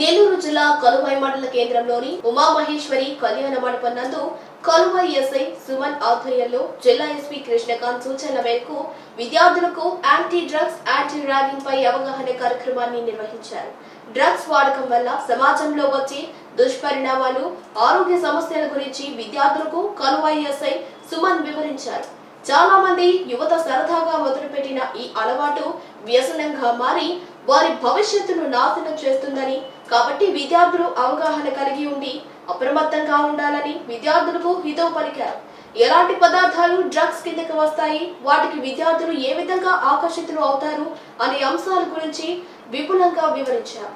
నెల్లూరు జిల్లా కలువై మండల కేంద్రంలోని ఉమామహేశ్వరి కళ్యాణ మండపం నందు కలువై ఎస్ఐ సుమన్ ఆధ్వర్యంలో జిల్లా ఎస్పీ కృష్ణకాంత్ సూచనల మేరకు విద్యార్థులకు యాంటీ డ్రగ్స్ యాంటీ ర్యాగింగ్ పై అవగాహన కార్యక్రమాన్ని నిర్వహించారు. డ్రగ్స్ వాడకం వల్ల సమాజంలో వచ్చే దుష్పరిణామాలు ఆరోగ్య సమస్యల గురించి విద్యార్థులకు కలువై ఎస్ఐ సుమన్ వివరించారు. చాలా మంది యువత సరదాగా మొదలుపెట్టిన ఈ అలవాటు వ్యసనంగా మారి వారి భవిష్యత్తును నాశనం చేస్తుందని కాబట్టి విద్యార్థులు అవగాహన కలిగి ఉండి అప్రమత్తంగా ఉండాలని విద్యార్థులకు హితవు పలికారు. ఎలాంటి పదార్థాలు డ్రగ్స్ కిందకి వస్తాయి? వాటికి విద్యార్థులు ఏ విధంగా ఆకర్షితులు అవుతారు? అనే అంశాల గురించి విపులంగా వివరించారు.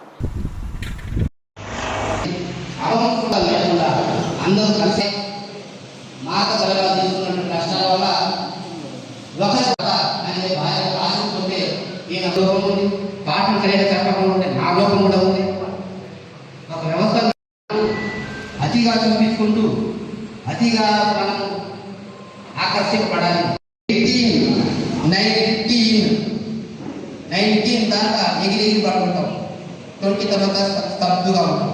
అందరూ కలిసి కష్టాల వల్ల ఒకరి అనే భార్య ఈయన లోపం ఉంది పాఠం సరిగా చెప్పకుండా ఉంటే నా లోపం కూడా అతిగా మనం ఆకర్షింపడాలి ఎయిటీన్ నైన్టీన్ నైన్టీన్ దాకా ఎగిరి ఎగిరి పడుకుంటాం. ట్వంటీ తర్వాత స్తబ్దుగా ఉంటాం.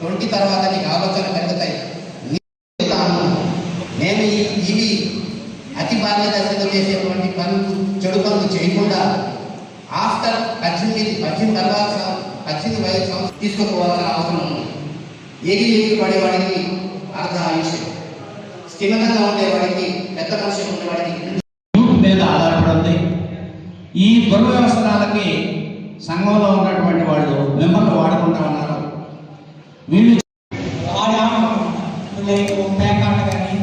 ట్వంటీ తర్వాత నీకు ఆలోచన పెరుగుతాయి నేను ఈ ఇవి అతి బాల్య చేసేటువంటి పనులు చెడు పనులు చేయకుండా ఆఫ్టర్ పద్దెనిమిది పద్దెనిమిది తర్వాత పద్దెనిమిది వయసు తీసుకుపోవాల్సిన అవసరం ఉంది. ఎగిరి ఎగిరి పడేవాడికి స్థిమితంగా ఉండేవాడికి పెద్ద మనిషి ఉండేవాడికి మీద ఆధారపడి ఉంది ఈ దుర్వ్యవసనాలకి సంఘంలో ఉన్నటువంటి వాళ్ళు మిమ్మల్ని వాడుకుంటా ఉన్నారు వీళ్ళు గుండె గుండె కానీ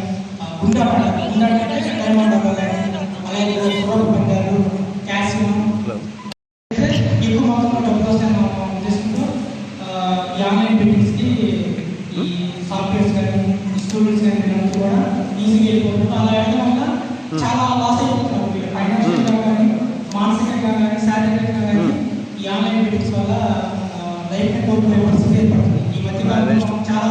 అలాగే రోడ్డు ఈ ఆన్లైన్ బెట్టింగ్స్ వల్ల లైఫ్ కోల్పోయే పరిస్థితి ఏర్పడుతుంది ఈ మధ్య కాలంలో మనం చాలా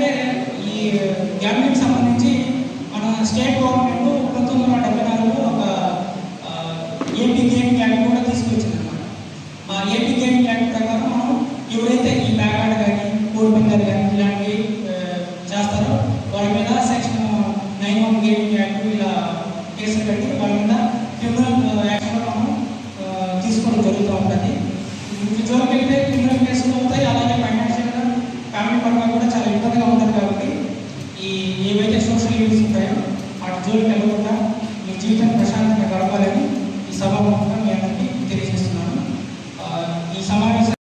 అలాగే ఈ గ్యామ్లింగ్ సంబంధించి మన స్టేట్ గవర్నమెంట్ పంతొమ్మిది వందల డెబ్బై నాలుగులో ఒక ఏపీ గేమ్ యాక్ట్ కూడా తీసుకొచ్చింది అనమాట ఆ ఏపీ గేమ్ యాక్ట్ ప్రకారం మనం ఎవరైతే ఈ బ్యాకార్డ్ కానీ కోడి పందాలు కానీ ఇలాంటి জোর কেমন